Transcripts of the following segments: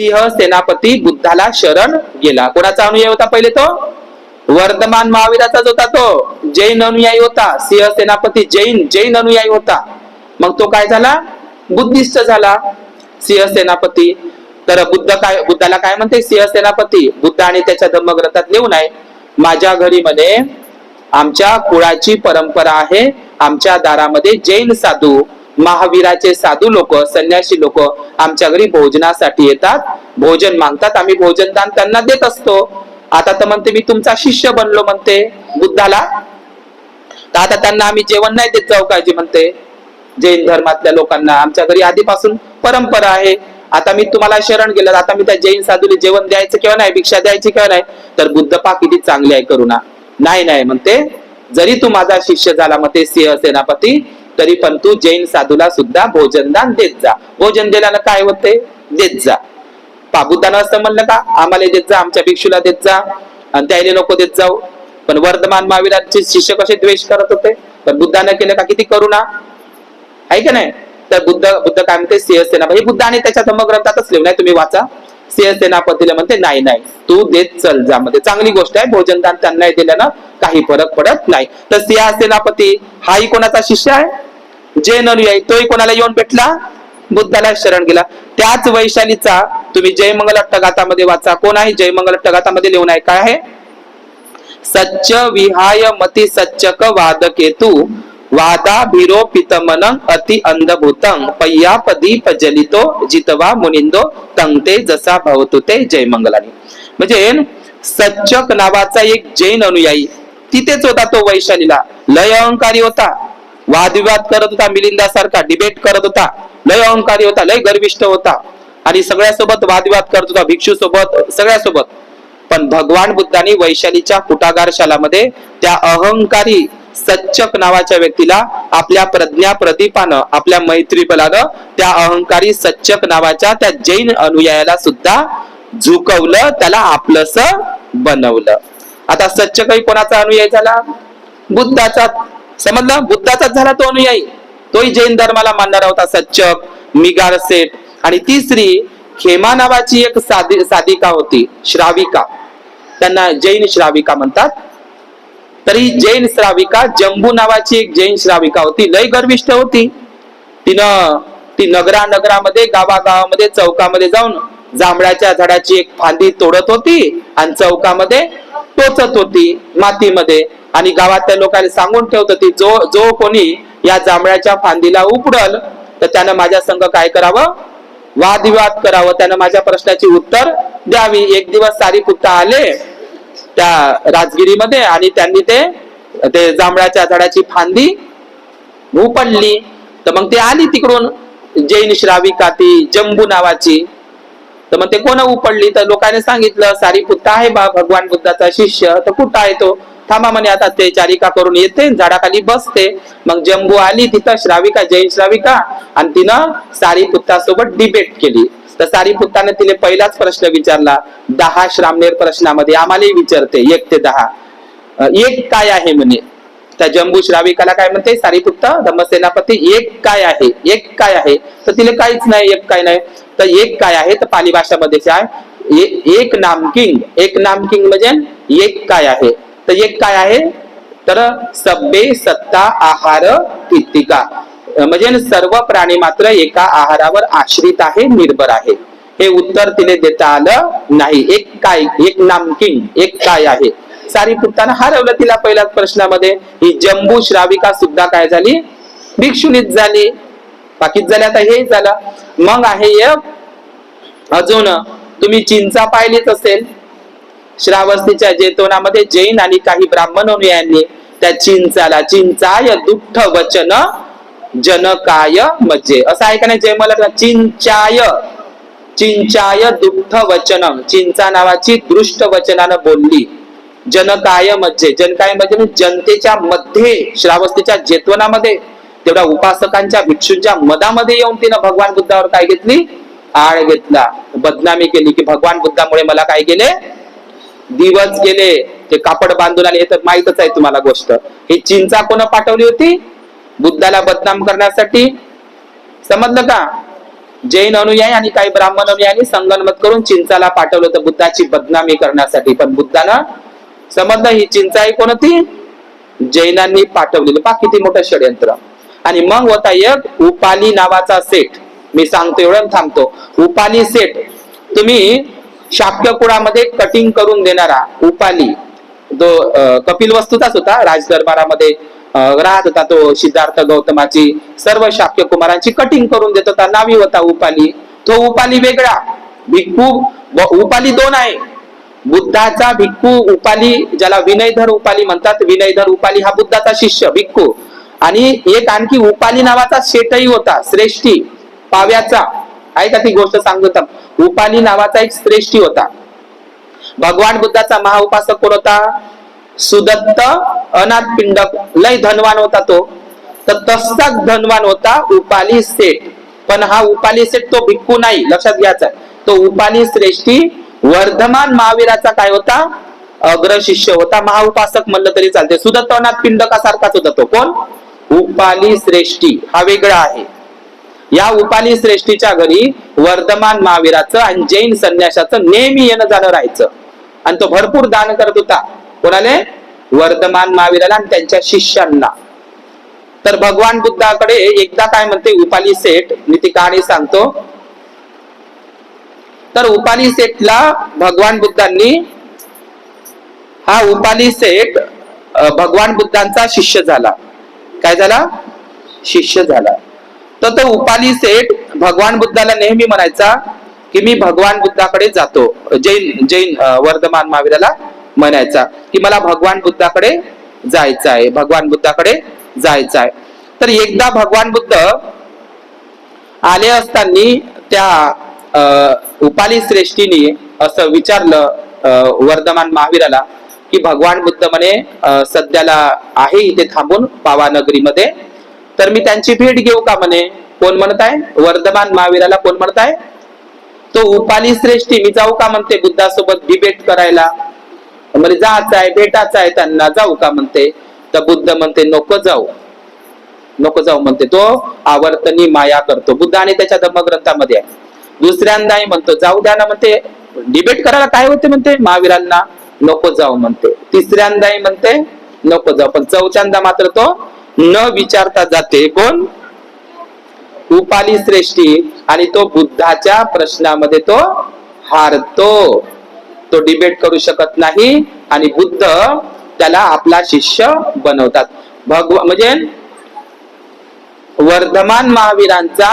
सिंह सेनापती बुद्धाला शरण गेला. कोणाचा अनुयायी होता पहिले तो? वर्धमान महावीराचाच होता तो. जैन अनुयायी होता. सिंह सेनापती जैन जैन अनुयायी होता. मग तो काय झाला? बुद्धिस्ट झाला. सिंह सेनापती. तर बुद्ध काय बुद्धाला काय म्हणते? सिंह सेनापती. बुद्ध आणि त्याच्या धम्मग्रंथात लिहून आहे माझ्या घरी मध्ये आमच्या कुळाची परंपरा आहे आमच्या दारामध्ये जैन साधू महावीराचे साधू लोक संन्यासी लोक आमच्या घरी भोजनासाठी येतात. भोजन मागतात. आम्ही भोजन दान त्यांना देत असतो. आता तर म्हणते मी तुमचा शिष्य बनलो म्हणते. बुद्धाला? तर आता त्यांना आम्ही जेवण नाही देत जाऊ काळजी म्हणते. जैन धर्मातल्या लोकांना. आमच्या घरी आधीपासून परंपरा आहे. आता मी तुम्हाला शरण गेलं. आता मी त्या जैन साधूला जेवण द्यायचं किंवा नाही भिक्षा द्यायची किंवा नाही तर बुद्ध पा किती चांगली आहे करुणा. नाही नाही म्हणते. जरी तू माझा शिष्य झाला म्हणते सिंह सेनापती तरी पण तू जैन साधूला सुद्धा भोजनदान देत जा. भोजन दिल्याला काय होते देत जा. पा बुद्धानं असं म्हणलं का? आम्हाला देत जा आमच्या भिक्षूला देत जा. आणि त्याने नको देत जाऊ. पण वर्धमान महावीरांचे शिष्य कसे द्वेष करत होते? पण बुद्धानं केलं का किती करुणा? आहे का नाही? तर बुद्ध बुद्ध काय म्हणते? सिंहसेना. हे बुद्धाने त्याच्या धर्मग्रंथातच लिहून हो? आहे तुम्ही वाचा. सिंहसेनापतीला म्हणते नाही नाही. तू देत चल जा. म्हणजे चांगली गोष्ट आहे. भोजनदान त्यांना दिल्यानं काही फरक पडत नाही. तर सिंहसेनापती हाही कोणाचा शिष्य आहे? जैन अनुयायी तोही कोणाला येऊन भेटला? बुद्धाला शरण गेला. त्याच वैशालीचा तुम्ही जयमंगल अट्टगातामध्ये वाचा. कोण आहे जयमंगल अट्टगातामध्ये लिहून आहे. काय आहे? सच्च विहाय मती सच्चक वाद केतू वादा अति अंधभूतं पय्यापदी पजलितो जितवा मुनिंदो तंगते जसा भवतु ते जयमंगलाने. म्हणजे सच्चक नावाचा एक जैन अनुयायी तिथेच होता तो वैशालीला. लय अहंकारी होता. वादविवाद करत होता मिलिंदासारखा डिबेट करत होता. लय अहंकारी होता लय गर्विष्ठ होता. आणि सगळ्यासोबत वादविवाद करत होता भिक्षू सोबत सगळ्यासोबत. पण भगवान बुद्धांनी वैशालीच्या कुटागार शालामध्ये त्या अहंकारी सच्चक नावाच्या व्यक्तीला आपल्या प्रज्ञा प्रदीपानं आपल्या मैत्री बलानं त्या अहंकारी सच्चक नावाच्या त्या जैन अनुयायाला सुद्धा झुकवलं त्याला आपलंस बनवलं. आता सच्चकही कोणाचा अनुयायी झाला? बुद्धाचा समजलं? बुद्धाचाच झाला तो अनुयायी. तोही जैन धर्माला मानणारा होता सच्चक मिगार सेठ आणि तिसरी खेमा नावाची एक साधी साधिका होती श्राविका. त्यांना जैन श्राविका म्हणतात. तरी जैन श्राविका जंबू नावाची एक जैन श्राविका होती. लय गर्विष्ठ होती. तिनं ती नगरा नगरामध्ये गावागावामध्ये चौकामध्ये जाऊन जांभळाच्या झाडाची एक फांदी तोडत होती आणि चौकामध्ये टोचत होती मातीमध्ये. आणि गावातल्या लोकांनी सांगून ठेवत ती जो जो कोणी या जांभळ्याच्या फांदीला उपडल तर त्यानं माझ्या संघ काय करावं? वादविवाद करावं. त्यानं माझ्या प्रश्नाची उत्तर द्यावी. एक दिवस सारी पुत्ता आले त्या राजगिरीमध्ये आणि त्यांनी ते ते जांभळाच्या झाडाची फांदी उपडली. तर मग ते आली तिकडून जैन श्राविका ती जंबू नावाची. तर मग ते कोण उपडली? तर लोकांनी सांगितलं सारी पुत्ता आहे बा भगवान बुद्धाचा शिष्य. तर कुठं आहे तो? थांबा म्हणे आता ते चारिका करून येते झाडाखाली बसते. मग जम्बू आली तिथं श्राविका जैन श्राविका आणि तिनं सारीपुत्ता सोबत डिबेट केली. तर सारीपुत्ताने तिने पहिलाच प्रश्न विचारला. दहा श्रामनेर प्रश्नामध्ये आम्हालाही विचारते एक ते दहा. एक काय आहे म्हणे? त्या जम्बू श्राविकाला काय म्हणते सारीपुत्त धम्मसेनापती एक काय आहे? एक काय आहे? तर तिला काहीच नाही एक काय नाही. तर एक काय आहे? तर पाली भाषामध्ये आहे एक नामकिंग. एक नामकिंग म्हणजे एक काय आहे? तर एक काय आहे? तर सब्बे सत्ता आहार कितिका म्हणजे सर्व प्राणी मात्र एका आहारावर आश्रित आहे निर्भर आहे. हे उत्तर तिने देता आलं नाही. एक काय? एक नामकिन. एक काय आहे? सारी पुत्तानं हरवलं तिला पहिल्याच प्रश्नामध्ये. ही जंबू श्राविका सुद्धा काय झाली? भिक्षुनीच झाली. बाकीच झाले आता हे झालं. मग आहे एक. अजून तुम्ही चिंचा पाहिलीच असेल. श्रावस्तीच्या जेतवनामध्ये जैन आणि काही ब्राह्मण अनुयायांनी त्या चिंचाला चिंचाय दुःख वचन जनकाय मज्जे असं आहे का नाही? जय मला चिंचाय चिंचाय दुःख वचन. चिंचा नावाची दृष्ट वचनानं बोलली. जनकाय मज्जे जनकाय म्हणजे म्हणजे जनतेच्या मध्ये श्रावस्तीच्या जेतवनामध्ये. तेवढ्या उपासकांच्या भिक्षूंच्या मधामध्ये येऊन तिनं भगवान बुद्धावर काय घेतली? आळ घेतला. बदनामी केली की भगवान बुद्धामुळे मला काय केले? दिवस गेले ते कापड बांधून आले हे तर माहितच आहे तुम्हाला गोष्ट. ही चिंचा कोण पाठवली होती? बुद्धाला बदनाम करण्यासाठी. समजलं का? जैन अनुयायी आणि काही ब्राह्मण अनुयायांनी संगनमत करून चिंचाला पाठवलं होतं बुद्धाची बदनामी करण्यासाठी. पण बुद्धानं समजलं ही चिंचा आहे कोणती जैनांनी पाठवलेलं. पा किती मोठं षडयंत्र. आणि मग होता एक उपाली नावाचा सेठ. मी सांगतो एवढं थांबतो. उपाली सेठ. तुम्ही शाक्य कुळामध्ये कटिंग करून देणारा उपाली जो कपिल वस्तूचाच होता राजदरबारामध्ये राहत होता तो सिद्धार्थ गौतमाची सर्व शाक्य कुमारांची कटिंग करून देत होता नावी होता उपाली. तो उपाली वेगळा. भिक्खू उपाली दोन आहे. बुद्धाचा भिक्खू उपाली ज्याला विनयधर उपाली म्हणतात विनयधर उपाली हा बुद्धाचा शिष्य भिक्खू. आणि एक आणखी उपाली नावाचा शेटही होता श्रेष्ठी पाव्याचा. आहे का ती गोष्ट सांगतो? उपाली नावाचा एक श्रेष्ठी होता. भगवान बुद्धाचा महाउपासक कोण होता? सुदत्त अनाथ पिंडक. लय धनवान होता तो. तर तसाच धनवान होता उपाली सेठ. पण हा उपाली सेठ तो भिक्खू नाही लक्षात घ्यायचा तो उपाली श्रेष्ठी वर्धमान महावीराचा काय होता? अग्र शिष्य होता. महाउपासक म्हणलं तरी चालते सुदत्त अनाथ पिंडकासारखाच होता तो. कोण? उपाली श्रेष्ठी. हा वेगळा आहे. या उपाली श्रेष्ठीच्या घरी वर्धमान महावीराचं आणि जैन संन्यासाचं नेहमी येणं जाणं राहायचं. आणि तो भरपूर दान करत होता. कोणाले? वर्धमान महावीराला आणि त्यांच्या शिष्यांना. तर भगवान बुद्धाकडे एकदा काय म्हणते उपाली सेठ मी ती कहाणी सांगतो. तर उपाली सेठला भगवान बुद्धांनी हा उपाली सेठ भगवान बुद्धांचा शिष्य झाला. काय झाला? शिष्य झाला. तर तो उपाली सेठ भगवान बुद्धाला नेहमी म्हणायचा की मी भगवान बुद्धाकडे जातो. जैन जैन वर्धमान महावीराला म्हणायचा की मला भगवान बुद्धाकडे जायचं आहे भगवान बुद्धाकडे जायचं आहे तर एकदा भगवान बुद्ध आले असताना त्या उपाली श्रेष्ठीने असं विचारलं वर्धमान महावीराला की भगवान बुद्ध म्हणे सध्याला आहे इथे थांबून पावानगरीमध्ये. तर मी त्यांची भेट घेऊ का म्हणे? कोण म्हणत आहे वर्धमान महावीराला कोण म्हणत आहे तो उपाली श्रेष्ठी मी जाऊ का म्हणते बुद्धासोबत डिबेट करायला? म्हणजे जायचं आहे भेटायचं आहे त्यांना जाऊ का म्हणते? तर बुद्ध म्हणते नको जाऊ. नको जाऊ म्हणते तो आवर्तनी माया करतो. बुद्ध आणि त्याच्या धर्मग्रंथामध्ये आहे. दुसऱ्यांदाही म्हणतो जाऊ द्या ना म्हणते. डिबेट करायला काय होते म्हणते? महावीरांना नको जाऊ म्हणते. तिसऱ्यांदाही म्हणते नको जाऊ. पण चौथ्यांदा मात्र तो न विचारता जाते कोण उपाली श्रेष्ठी आणि तो बुद्धाच्या प्रश्नामध्ये तो हारतो. तो डिबेट करू शकत नाही आणि बुद्ध त्याला आपला शिष्य बनवतात. भगवा म्हणजे वर्धमान महावीरांचा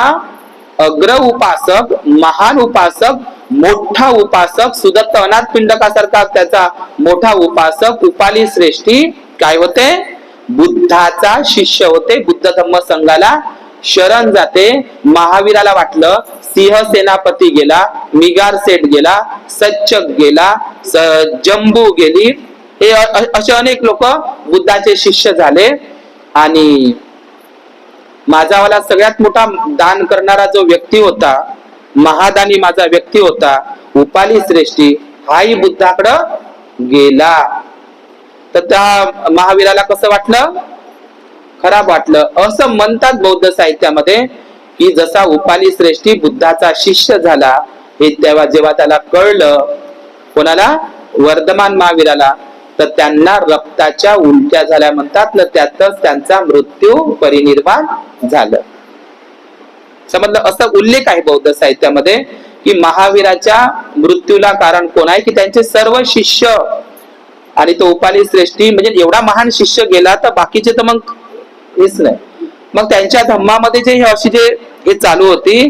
अग्र उपासक महान उपासक मोठा उपासक सुदत्त अनाथ पिंडकासारखा त्याचा मोठा उपासक उपाली श्रेष्ठी काय होते? बुद्धाचा शिष्य होते. बुद्ध धम्म संघाला शरण जाते. महावीराला वाटलं सिंह सेनापती गेला मिगार सेठ गेला सच्चक गेला जम्बू जंबू गेली. हे असे अनेक लोक बुद्धाचे शिष्य झाले. आणि माझावाला सगळ्यात मोठा दान करणारा जो व्यक्ती होता महादानी माझा व्यक्ती होता उपाली श्रेष्ठी हाही बुद्धाकडं गेला. तर त्या महावीराला कसं वाटलं? खराब वाटलं. असं म्हणतात बौद्ध साहित्यामध्ये की जसा उपाली श्रेष्ठी बुद्धाचा शिष्य झाला हे तेव्हा जेव्हा त्याला कळलं कोणाला? वर्धमान महावीराला. तर त्यांना रक्ताच्या उलट्या झाल्या म्हणतात ना त्यातच त्यांचा मृत्यू परिनिर्वाण झालं. समजलं? असं उल्लेख आहे बौद्ध साहित्यामध्ये की महावीराच्या मृत्यूला कारण कोण आहे? की त्यांचे सर्व शिष्य आणि तो उपाली श्रेष्ठी म्हणजे एवढा महान शिष्य गेला तर बाकीचे तर मग हेच नाही. मग त्यांच्या धम्मामध्ये जे हे अशी जे हे चालू होती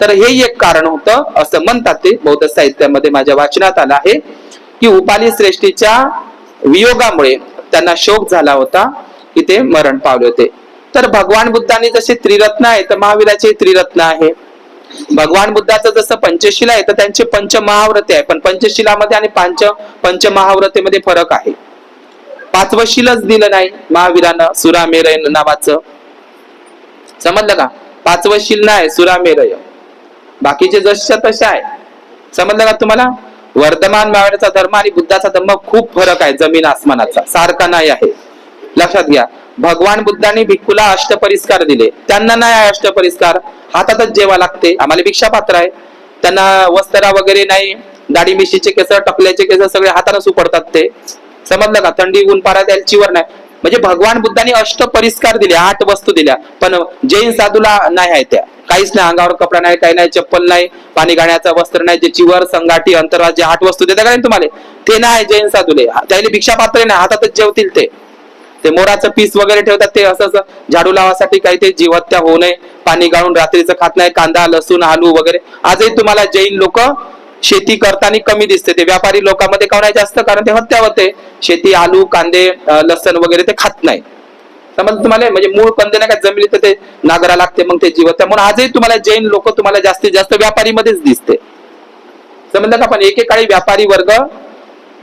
तर हे एक कारण होतं असं म्हणतात ते बौद्ध साहित्यामध्ये माझ्या वाचनात आलं आहे की उपाली श्रेष्ठीच्या वियोगामुळे त्यांना शोक झाला होता की ते मरण पावले होते. तर भगवान बुद्धांनी जसे त्रिरत्न आहे तर महावीराचे त्रिरत्न आहे. भगवान बुद्धाचं जसं पंचशिला आहे तर त्यांचे पंचमहाव्रते आहे. पण पंचशिलामध्ये आणि पंच पंचमहाव्रतेमध्ये फरक आहे. पाचवं शिलच दिलं नाही महावीरानं सुरामेरय नावाचं. समजलं का? पाचवं शिल नाही सुरामेरय. बाकीचे जशा तशा आहे. समजलं का तुम्हाला? वर्धमान महावीराचा धर्म आणि बुद्धाचा धर्म खूप फरक आहे जमीन आसमानाचा. सारखा नाही आहे. लक्षात घ्या. भगवान बुद्धांनी भिक्खूला अष्टपरिस्कार दिले. त्यांना नाही आहे अष्टपरिस्कार हातातच जेवा लागते. आम्हाला भिक्षा पात्र आहे. त्यांना वस्त्रा वगैरे नाही. दाढी मिशीचे केस टकल्याचे केस सगळे हाताने सुपडतात ते. समजलं का? थंडी ऊन पारा द्यायला चिवर नाही. म्हणजे भगवान बुद्धांनी अष्टपरिस्कार दिले आठ वस्तू दिल्या. पण जैन साधूला नाही आहे त्या. काहीच नाही. अंगावर कपडा नाही काही नाही चप्पल नाही पाणी गाण्याचं वस्त्र नाही जे चिवर संघाटी अंतराळ जे आठ वस्तू देतात का नाही तुम्हाला? ते नाही जैन साधूले. त्याला भिक्षा पात्र नाही. हातातच जेवतील ते. ते मोराचं पीस वगैरे ठेवतात ते असं असं झाडू लावासाठी काही ते जीवहत्या होऊ नये पाणी गाळून रात्रीचं खात नाही कांदा लसूण आलू वगैरे. आजही तुम्हाला जैन लोक शेती करताना कमी दिसते. ते व्यापारी लोकांमध्ये का नाही जास्त? कारण ते हत्या होते शेती आलू कांदे लसण वगैरे ते खात नाही. समज तुम्हाला? म्हणजे मूळ कंदे नाही का? जमिली तर ते नागरा लागते मग ते जीवत्या म्हणून आजही तुम्हाला जैन लोक तुम्हाला जास्तीत जास्त व्यापारीमध्येच दिसते. समजलं का? पण एकेकाळी व्यापारी वर्ग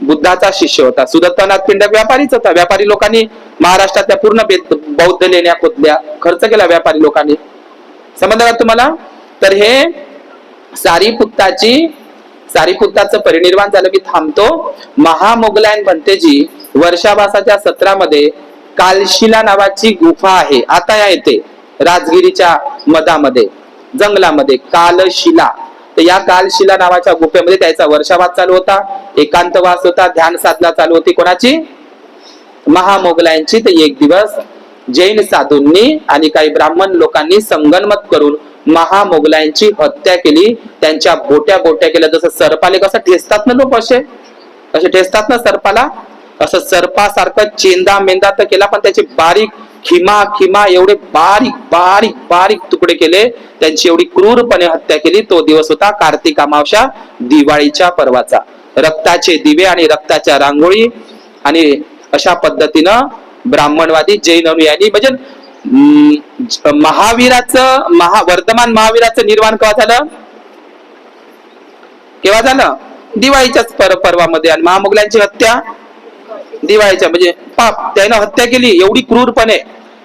बुद्धाचा शिष्य होता. सुदत्तनाथ पिंड व्यापारीच होता. व्यापारी लोकांनी महाराष्ट्रातल्या पूर्ण बौद्ध लेण्या खोदल्या खर्च केला व्यापारी लोकांनी. समजलं तुम्हाला? तर हे सारीपुत्ताची सारीपुत्ताचं परिनिर्वाण झालं. मी थांबतो. महामोगलायन भंतेजी वर्षाभासाच्या सत्रामध्ये कालशिला नावाची गुफा आहे. आता या येते राजगिरीच्या मधामध्ये जंगलामध्ये कालशिला. तर या कालशिला नावाच्या गुफेमध्ये त्याचा वर्षावास चालू होता. एकांतवास होता ध्यान साधना चालू होती कोणाची? महामोगलांची तर एक दिवस जैन साधूंनी आणि काही ब्राह्मण लोकांनी संगनमत करून महामोगलांची हत्या केली. त्यांच्या बोट्या बोट्या केल्या. जसं सर्पाले कसं ठेचतात ना लोक असे? असे ठेचतात ना सर्पाला? असं सर्पासारखं चेंदा मेंदा तर केला पण त्याचे बारीक खिमा खिमा एवढे बारीक बारीक बारीक तुकडे केले. त्यांची एवढी क्रूरपणे हत्या केली. तो दिवस होता कार्तिक अमावशा दिवाळीच्या पर्वाचा. रक्ताचे दिवे आणि रक्ताच्या रांगोळी आणि अशा पद्धतीनं ब्राह्मणवादी जैन अनुयायी म्हणजे महावीराचं महा वर्तमान महावीराचं निर्माण केव्हा झालं? केव्हा झालं? दिवाळीच्याच पर पर्वामध्ये आणि महामुगलांची हत्या. दिवाळीच्या म्हणजे पाप त्यानं हत्या केली एवढी क्रूरपणे.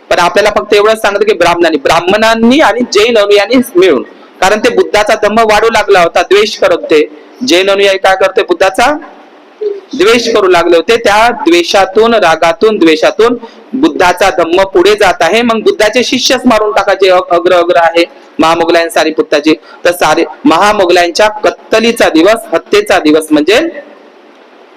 पण आपल्याला फक्त एवढंच सांगतं की ब्राह्मणांनी ब्राह्मणांनी आणि जैन अनुयायांनी मिळून. कारण ते बुद्धाचा धम्म वाढू लागला होता द्वेष करत होते. जैन अनुयायी काय करते बुद्धाचा? द्वेष करू लागले होते. त्या द्वेषातून रागातून द्वेषातून बुद्धाचा धम्म पुढे जात आहे. मग बुद्धाचे शिष्यच मारून टाकायचे. अग्र अग्र आहे. महामोगलायन सारीपुत्ताची तर सारी महामोगलांच्या कत्तलीचा दिवस हत्येचा दिवस म्हणजे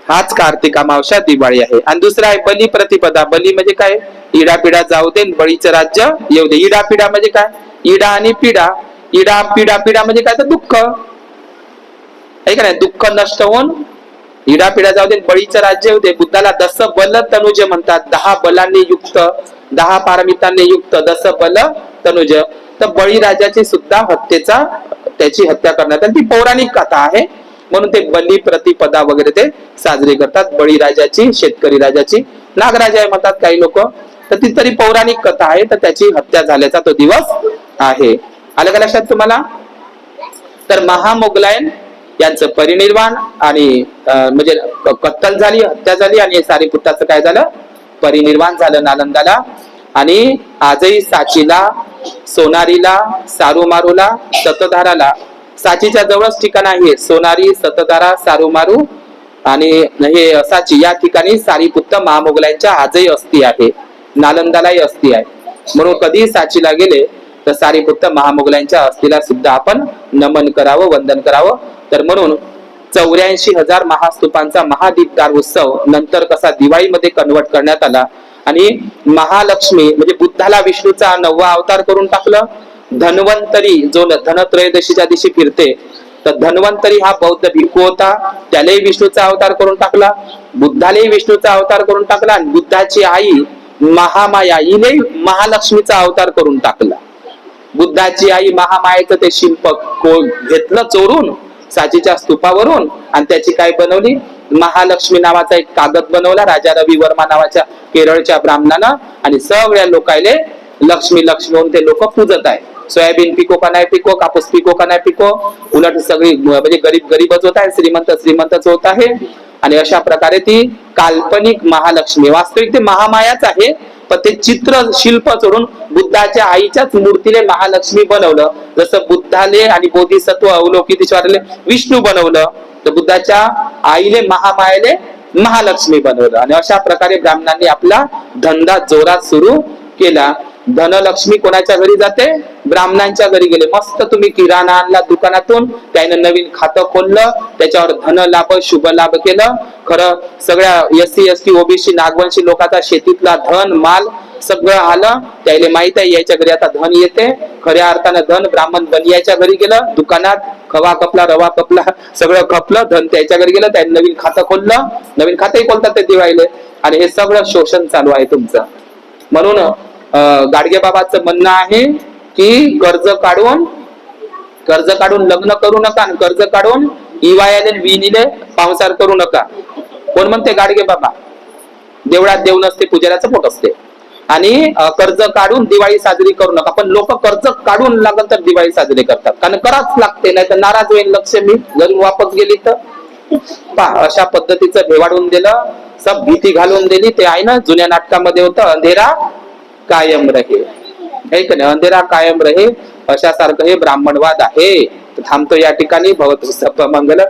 हाच कार्तिक अमावश्या दिवाळी आहे. आणि दुसरा आहे बली प्रतिपदा. बली म्हणजे काय? इडापिडा जाऊ दे बळीचं राज्य येऊ दे. इडापिडा म्हणजे काय? इडा आणि पिडा. इडा पिडा पिडा म्हणजे काय? तर दुःख. आहे का नाही? दुःख नष्ट होऊन इडा जाऊ दे बळीचं राज्य होते बुद्धाला दस बल तनुज म्हणतात. दहा बलांनी युक्त दहा पारमितांनी युक्त दस बल तनुज. तर बळीराजाची सुद्धा हत्येचा त्याची हत्या करण्यात आली. ती पौराणिक कथा आहे. म्हणून ते बली प्रतिपदा वगैरे ते साजरी करतात. बळीराजाची शेतकरी राजाची. नागराजा आहे म्हणतात काही लोक. तर ती तरी पौराणिक कथा आहे. तर त्याची हत्या झाल्याचा तो दिवस आहे. आलं का लक्षात तुम्हाला? तर महामोगलायन यांचं परिनिर्वाण आणि म्हणजे कत्तल झाली हत्या झाली आणि सारीपुत्ताचं काय झालं? परिनिर्वाण झालं नालंदाला. आणि आजही साचीला सोनारीला सारुमारूला सतधाराला साचीच्या जवळच ठिकाण आहे सोनारी सतधारा सारुमारू आणि हे साची या ठिकाणी सारीपुत्त महामोगलांच्या आजही अस्थी आहे. नालंदालाही अस्थी आहे. म्हणून कधी साचीला गेले तर सारीपुत्त महामोगलांच्या अस्थीला सुद्धा आपण नमन करावं वंदन करावं. तर म्हणून चौऱ्याऐंशी हजार महास्तूपांचा महादीपदार उत्सव नंतर कसा दिवाळीमध्ये कन्वर्ट करण्यात आला आणि महालक्ष्मी म्हणजे बुद्धाला विष्णूचा नववा अवतार करून टाकलं धन्वंतरी जो धनत्रयोदशीच्या दिवशी फिरते तर धन्वंतरी हा बौद्ध भिक्खू होता त्यालाही विष्णूचा अवतार करून टाकला बुद्धालाही विष्णूचा अवतार करून टाकला आणि बुद्धाची आई महामाया हिने महालक्ष्मीचा अवतार करून टाकला. बुद्धाची आई महामायेचं ते शिल्प को- घेतलं चोरून साचीच्या स्तूपावरून आणि त्याची काय बनवली? महालक्ष्मी नावाचा एक कागद बनवला राजा रवी वर्मा नावाच्या केरळच्या ब्राह्मणानं. आणि सगळ्या लोकायले लक्ष्मी लक्ष्मी होऊन ते लोक पूजत आहे सोयाबीन पिको का नाही पिको कापूस पिको का नाही पिको? उलट सगळी म्हणजे गरीब गरीबच होत आहे श्रीमंत श्रीमंतच होत आहे. आणि अशा प्रकारे ती काल्पनिक महालक्ष्मी वास्तविक ते महामायाच आहे. पण ते चित्र शिल्प सोडून बुद्धाच्या आईच्याच मूर्तीने महालक्ष्मी बनवलं. जसं बुद्धाले आणि बोधिसत्व अवलोकितेश्वराले विष्णू बनवलं तर बुद्धाच्या आईने महामायेने महालक्ष्मी बनवलं. आणि अशा प्रकारे ब्राह्मणांनी आपला धंदा जोरात सुरू केला. धनलक्ष्मी कोणाच्या घरी जाते? ब्राह्मणांच्या घरी गेले. मस्त तुम्ही किराणा आणला दुकानातून. त्यानं नवीन खातं खोललं. त्याच्यावर धन लाभ शुभ लाभ केलं. खरं सगळ्या S C S T OBC Nagvanshi लोकांचा शेतीतला धन माल सगळं आलं. त्याला माहीत आहे याच्या घरी आता धन येते. खऱ्या अर्थानं धन ब्राह्मण बनियाच्या घरी गेलं. दुकानात खवा कपला रवा कपला सगळं खपलं. धन त्याच्या घरी गेलं. त्याने नवीन खातं खोललं. नवीन खातंही खोलतात ते दिवाळीले. आणि हे सगळं शोषण चालू आहे तुमचं. म्हणून गाडगे बाबाचं म्हणणं आहे की कर्ज काढून कर्ज काढून लग्न करू नका आणि कर्ज काढून इवायाले विनिले पावसार करू नका. कोण म्हणते? गाडगे बाबा. देवळात देव नसते पुजाऱ्याचं पोट असते. आणि कर्ज काढून दिवाळी साजरी करू नका. पण लोक कर्ज काढून लागल तर दिवाळी साजरी करतात. कारण कराच लागते नाही तर नाराज होईल. लक्ष्मी घरी वापस गेली तर. पहा अशा पद्धतीचं भेवाडून दिलं सब भीती घालून दिली. ते आहे ना जुन्या नाटकामध्ये होतं अंधेरा कायम रहे. है का नाही? अंधेरा कायम रहे अशा सारखं हे ब्राह्मणवाद आहे. थांबतो या ठिकाणी. भगवत मंगल